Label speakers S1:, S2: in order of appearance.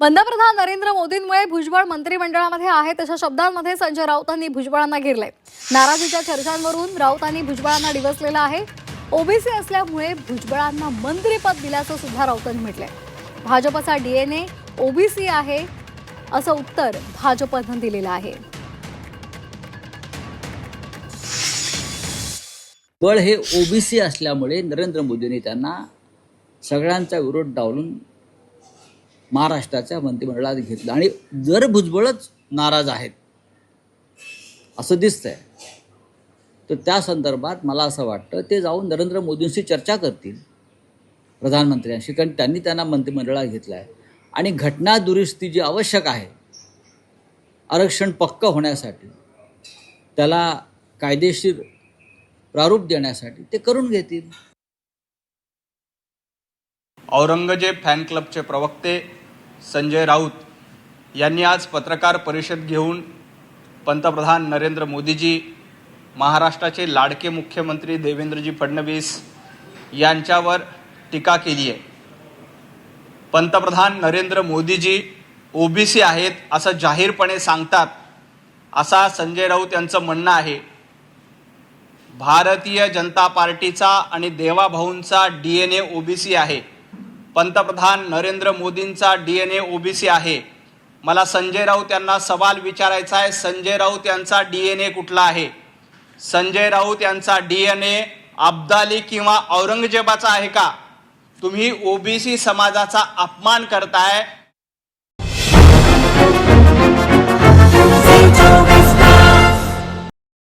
S1: पंतप्रधान नरेंद्र मोदींमुळे भुजबळ मंत्रिमंडळामध्ये आहे तशा शब्दांमध्ये संजय राऊतांनी भुजबळांना घेरलंय. नाराजीच्या चर्चांवरून राऊतांनी भुजबळांना डिवसलेलं आहे. ओबीसी असल्यामुळे भुजबळांना मंत्रीपद दिल्याचं सुद्धा राऊतांनी म्हटलंय. भाजपचा डीएनए ओबीसी आहे असं उत्तर भाजपनं दिलेलं आहे.
S2: बळ हे ओबीसी असल्यामुळे नरेंद्र मोदींनी त्यांना सगळ्यांचा विरोध डावलून महाराष्ट्राच्या मंत्रिमंडळात घेतलं. आणि जर भुजबळच नाराज आहेत असं दिसतंय तर त्या संदर्भात मला असं वाटतं ते जाऊन नरेंद्र मोदींशी चर्चा करतील प्रधानमंत्र्यांशी कारण त्यांनी त्यांना मंत्रिमंडळात घेतलं आहे आणि घटना दुरुस्ती जी आवश्यक आहे आरक्षण पक्क होण्यासाठी त्याला कायदेशीर प्रारूप देण्यासाठी ते करून घेतील.
S3: औरंगजेब फॅन क्लबचे प्रवक्ते संजय राऊत यांनी आज पत्रकार परिषद घेऊन पंतप्रधान नरेंद्र मोदीजी महाराष्ट्राचे लाडके मुख्यमंत्री देवेंद्रजी फडणवीस यांच्यावर टीका केली आहे. पंतप्रधान नरेंद्र मोदीजी ओबीसी आहेत असं जाहीरपणे सांगतात असा संजय राऊत यांचं म्हणणं आहे. भारतीय जनता पार्टीचा आणि देवाभाऊंचा डी एन ए ओबीसी आहे. पंतप्रधान नरेंद्र मोदींचा डी एन ए ओबीसी आहे. मला संजय राऊत यांना सवाल विचारायचा आहे. संजय राऊत यांचा डी एन ए कुठला आहे? संजय राऊत यांचा डी एन ए अब्दाली किंवा औरंगजेबाचा आहे का? तुम्ही ओबीसी समाजाचा अपमान करताय